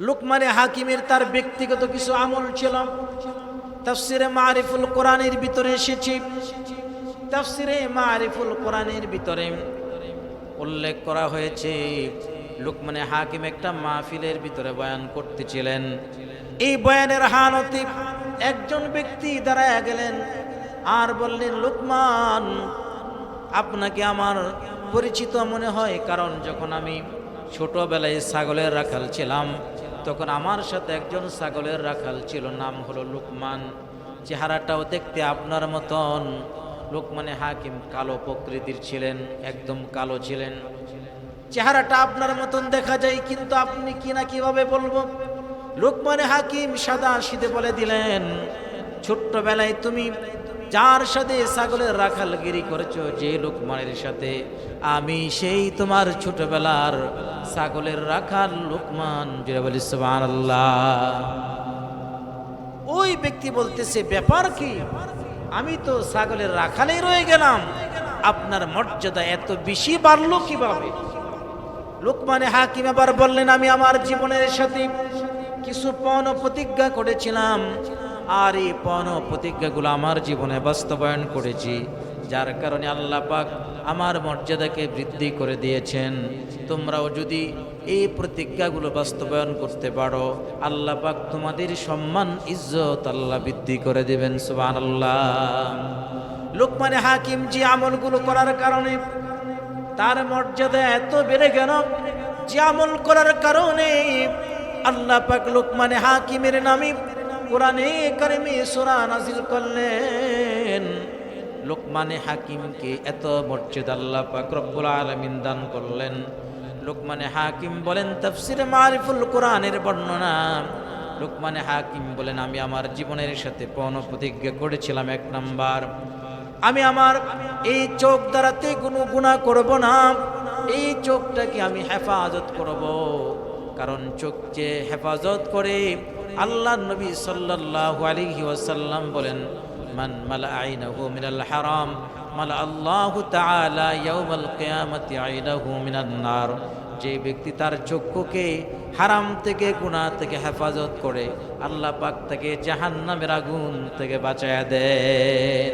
লুকমানে হাকিমের তার ব্যক্তিগত কিছু আমল ছিল। তাফসিরে মারিফুল কোরআনের ভিতরে এসেছি। তাফসিরে মারিফুল কোরআনের ভিতরে উল্লেখ করা হয়েছে, লুকমানে হাকিম একটা মাহফিলের ভিতরে বয়ান করতেছিলেন। এই বয়ানের হানতে একজন ব্যক্তি দাঁড়ায় গেলেন আর বললেন, লুকমান, আপনাকে আমার পরিচিত মনে হয় কারণ যখন আমি ছোটবেলায় ছাগলের রাখাল ছিলাম তখন আমার সাথে একজন ছাগলের রাখাল ছিল, নাম হলো লুকমান। চেহারাটাও দেখতে আপনার মতন। লোকমানে হাকিম কালো প্রকৃতির ছিলেন, একদম কালো ছিলেন। চেহারাটা আপনার মতন দেখা যায়, কিন্তু আপনি কি না কীভাবে বলব? লোকমানে হাকিম সাদা সিদে বলে দিলেন, ছোট্টবেলায় তুমি যার সাথে ছাগলের রাখালগিরি করেছ, যে লোকমানের সাথে, আমি সেই তোমার ছোটবেলার ছাগলের রাখাল লোকমান। ওই ব্যক্তি বলতেছে, ব্যাপার কি? আমি তো ছাগলের রাখালেই রয়ে গেলাম। আপনার মর্যাদা এত বেশি বাড়লো কীভাবে? লোকমানে হাকিম আবার বললেন, আমি আমার জীবনের সাথে কিছু পণ প্রতিজ্ঞা করেছিলাম। আর এই পণ প্রতিজ্ঞাগুলো আমার জীবনে বাস্তবায়ন করেছি। যার কারণে আল্লাহ পাক আমার মর্যাদাকে বৃদ্ধি করে দিয়েছেন। তোমরাও যদি এই প্রতিজ্ঞাগুলো বাস্তবায়ন করতে পারো, আল্লাহ পাক তোমাদের সম্মান, ইজ্জত আল্লাহ বৃদ্ধি করে দেবেন সুবান আল্লাহ লোকমানে হাকিম যে আমলগুলো করার কারণে তার মর্যাদা এত বেড়ে গেল যে আমল করার কারণে আল্লাহ পাক লোকমানে হাকিমের নামে কোরআনে কারিমে সোরা নাজিল করলেন। লোকমানে হাকিমকে এত মর্যাদা আল্লাহ পাক রব্বুল আলামিন দান করলেন। লোকমানে হাকিম বলেন, তাফসিরে মারিফুল কোরআনের বর্ণনা। লোকমানে হাকিম বলেন, আমি আমার জীবনের সাথে পণ প্রতিজ্ঞা করেছিলাম এক নাম্বার। আমি আমার এই চোখ দ্বারাতে কোনো গুণা করব না। এই চোখটাকে আমি হেফাজত করব। কারণ চোখ যে হেফাজত করে আল্লাহ নবী সাল্লাল্লাহু আলাইহি ওয়াসাল্লাম বলেন, মান মালা আইনাহু মিনাল হারাম, মালা আল্লাহু তাআলা ইয়াউমাল কিয়ামাতি আইনাহু মিনান নার। যে ব্যক্তি তার চক্ষুকে হারাম থেকে, গুনাহ থেকে হেফাজত করে, আল্লাহ পাক তাকে জাহান্নামের আগুন থেকে বাঁচায়া দেয়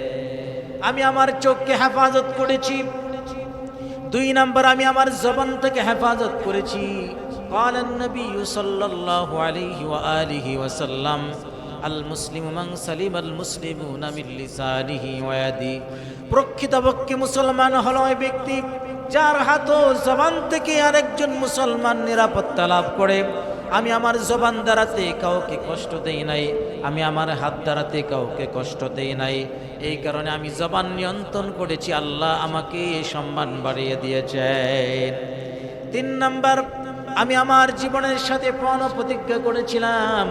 আমি আমার চোখকে হেফাজত করেছি। দুই নাম্বার, আমি আমার জবান থেকে হেফাজত করেছি। قال النبي صلى الله عليه وآله وسلم المسلم من سلم المسلمون من لسانه ويده প্রকৃতপক্ষে মুসলমান হলো ওই ব্যক্তি যার হাত ও জবান থেকে আরেকজন মুসলমান নিরাপত্তা লাভ করে আমি আমার জবান দ্বারাতে কাউকে কষ্ট দেই নাই আমি আমার হাত দ্বারাতে কাউকে কষ্ট দেই নাই এই কারণে আমি জবান নিয়ন্ত্রণ করেছি আল্লাহ আমাকে এই সম্মান বাড়িয়ে দিয়েছেন তিন নাম্বার আমি আমার জীবনের সাথে পণ প্রতিজ্ঞা করেছিলাম।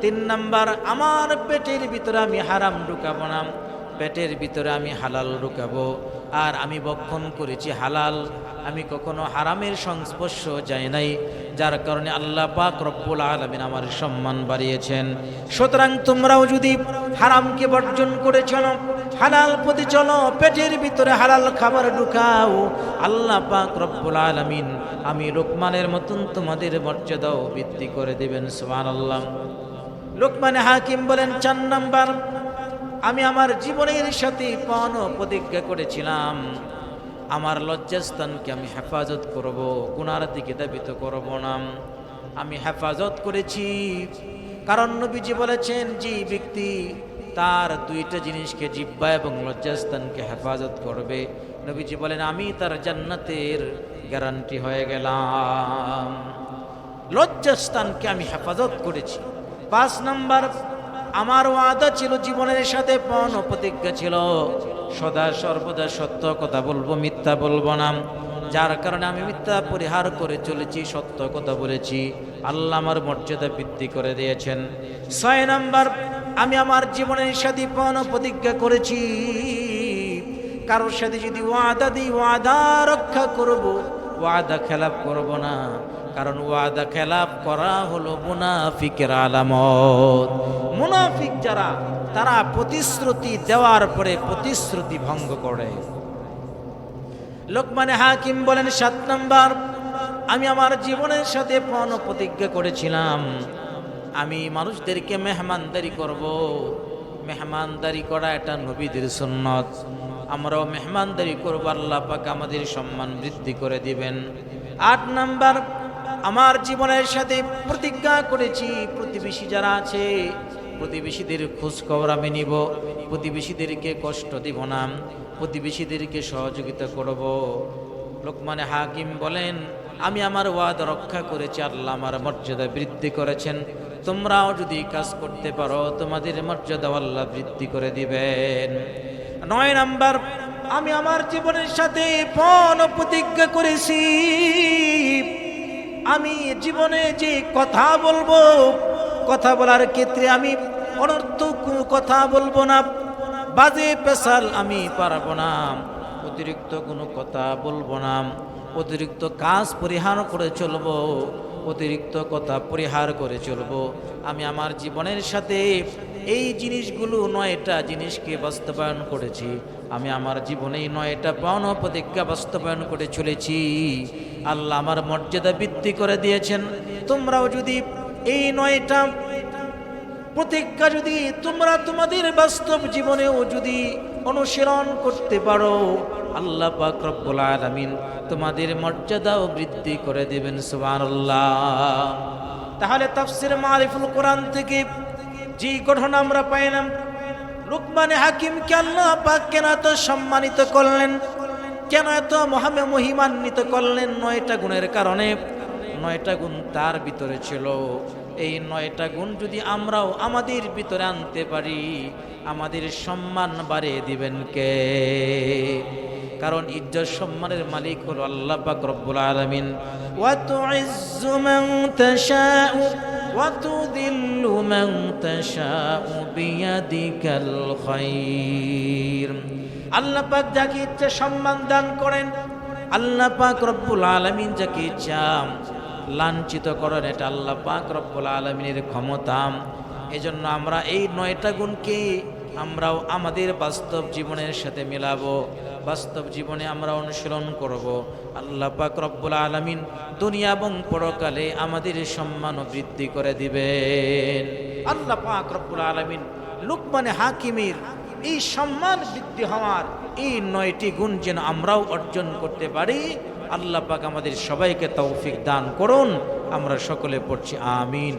তিন নাম্বার, আমার পেটের ভিতরে আমি হারাম ঢুকাবো না। পেটের ভিতরে আমি হালাল ঢুকাবো। আর আমি বক্ষণ করেছি হালাল। আমি কখনো হারামের সংস্পর্শ যাই নাই। যার কারণে আল্লাহ পাক রব্বুল আলমিন আমার সম্মান বাড়িয়েছেন। সুতরাং তোমরাও যদি হারামকে বর্জন করে চলো হালাল প্রতি চলো, পেটের ভিতরে হালাল খাবার ঢুকাও। আল্লাহ পাক রব্বুল আলমিন, আমি লোকমানের মতন তোমাদের মর্যাদাও বৃদ্ধি করে দেবেন সুবান আল্লাহ লোকমানে হাকিম বলেন, চার নাম্বার, আমি আমার জীবনের সাথে পণ প্রতিজ্ঞা করেছিলাম। আমার লজ্জাস্থানকে আমি হেফাজত করব, গুনার দিকে দাবিত করব না। আমি হেফাজত করেছি। কারণ নবীজি বলেছেন, যে ব্যক্তি তার দুইটা জিনিসকে জিব্বা এবং লজ্জাস্থানকে হেফাজত করবে। নবীজি বলেন, আমি তার জান্নাতের গ্যারান্টি হয়ে গেলাম। লজ্জাস্থানকে আমি হেফাজত করেছি। পাঁচ নাম্বার, আমার ওয়াদা ছিল, জীবনের সাথে পণ প্রতিজ্ঞা ছিল। সদা সর্বদা সত্য কথা বলব, মিথ্যা বলব না। যার কারণে আমি মিথ্যা পরিহার করে চলেছি, সত্য কথা বলেছি। আল্লাহ আমার মর্যাদা বৃদ্ধি করে দিয়েছেন। ছয় নাম্বার আমি আমার জীবনের সাথে পণ প্রতিজ্ঞা করেছি। কারোর সাথে যদি ওয়াদা দিই, ওয়াদা রক্ষা করব, ওয়াদা খেলাপ করব না। কারণ ওয়াদা খেলাপ করা হলো মুনাফিকের আলামত। মুনাফিক যারা, তারা প্রতিশ্রুতি দেওয়ার পরে প্রতিশ্রুতি ভঙ্গ করে। লোকমানে হাকিম বলেন, সাত নম্বর, আমি আমার জীবনের সাথে পণ প্রতিজ্ঞা করেছিলাম। আমি মানুষদেরকে মেহমানদারি করব। মেহমানদারি করা এটা নবীদের সুন্নত। আমরাও মেহমানদারি করব, আল্লাহ পাক আমাদের সম্মান বৃদ্ধি করে দিবেন। আট নাম্বার, আমার জীবনের সাথে প্রতিজ্ঞা করেছি, প্রতিবেশী যারা আছে, প্রতিবেশীদের খোঁজ খবর আমি নিব। প্রতিবেশীদেরকে কষ্ট দিব না, প্রতিবেশীদেরকে সহযোগিতা করব। লোকমানে হাকিম বলেন, আমি আমার ওয়াদ রক্ষা করেছি, আল্লাহ আমার মর্যাদা বৃদ্ধি করেছেন। তোমরাও যদি কাজ করতে পারো, তোমাদের মর্যাদা আল্লাহ বৃদ্ধি করে দিবেন। নয় নাম্বার, আমি আমার জীবনের সাথে পণ প্রতিজ্ঞা করেছি। আমি জীবনে যে কথা বলব, কথা বলার ক্ষেত্রে আমি অনর্থক কথা বলব না, বাজে পেশাল আমি পারব না, অতিরিক্ত কোনো কথা বলব না, অতিরিক্ত কাজ পরিহার করে চলবো। অতিরিক্ত কথা পরিহার করে চলব। আমি আমার জীবনের সাথে এই জিনিসগুলো নয়টা জিনিসকে বাস্তবায়ন করেছি। আমি আমার জীবনে নয়টা পাওন প্রতিজ্ঞা বাস্তবায়ন করে চলেছি। আল্লাহ আমার মর্যাদা বৃদ্ধি করে দিয়েছেন। তোমরাও যদি এই নয়টা প্রতিজ্ঞা যদি তোমরা তোমাদের বাস্তব জীবনেও যদি অনুশীলন করতে পারো, আল্লাহ পাক রব্বুল আলামিন তোমাদের মর্যাদাও বৃদ্ধি করে দেবেন, সুবহানাল্লাহ। তাহলে তাফসির মারিফুল কোরআন থেকে যে ঘটনা আমরা পাইলাম, লুকমানে হাকিমকে আল্লাহ পাক কেন এত সম্মানিত করলেন? কেন এত মহামে মহিমান্বিত করলেন? নয়টা গুণের কারণে, নয়টা গুণ তার ভিতরে ছিল। এই নয়টা গুণ যদি আমরাও আমাদের ভিতরে আনতে পারি আমাদের সম্মান বাড়িয়ে দিবেন কে? কারণ ইজ্জত সম্মানের মালিক হলো আল্লাহ পাক রব্বুল আলামিন। মান মান আল্লাহ পাক যাকে ইচ্ছা সম্মান দান করেন আল্লাহ পাক রব্বুল আলামিন যাকে ইচ্ছা লাঞ্ছিত করেন এটা আল্লাহ পাক রব্বুল আলমিনের ক্ষমতা। এজন্য আমরা এই নয়টা গুণকে আমরাও আমাদের বাস্তব জীবনের সাথে মেলাবো, বাস্তব জীবনে আমরা অনুশীলন করব। আল্লাহ পাক রব্বুল আলমিন দুনিয়া এবং পরকালে আমাদের সম্মান বৃদ্ধি করে দিবেন। আল্লাহ পাক রব্বুল আলমিন লুকমানে হাকিমের এই সম্মান বৃদ্ধি হওয়ার এই নয়টি গুণ যেন আমরাও অর্জন করতে পারি। আল্লাহ পাক আমাদের সবাইকে তৌফিক দান করুন। আমরা সকলে পড়ছি আমিন।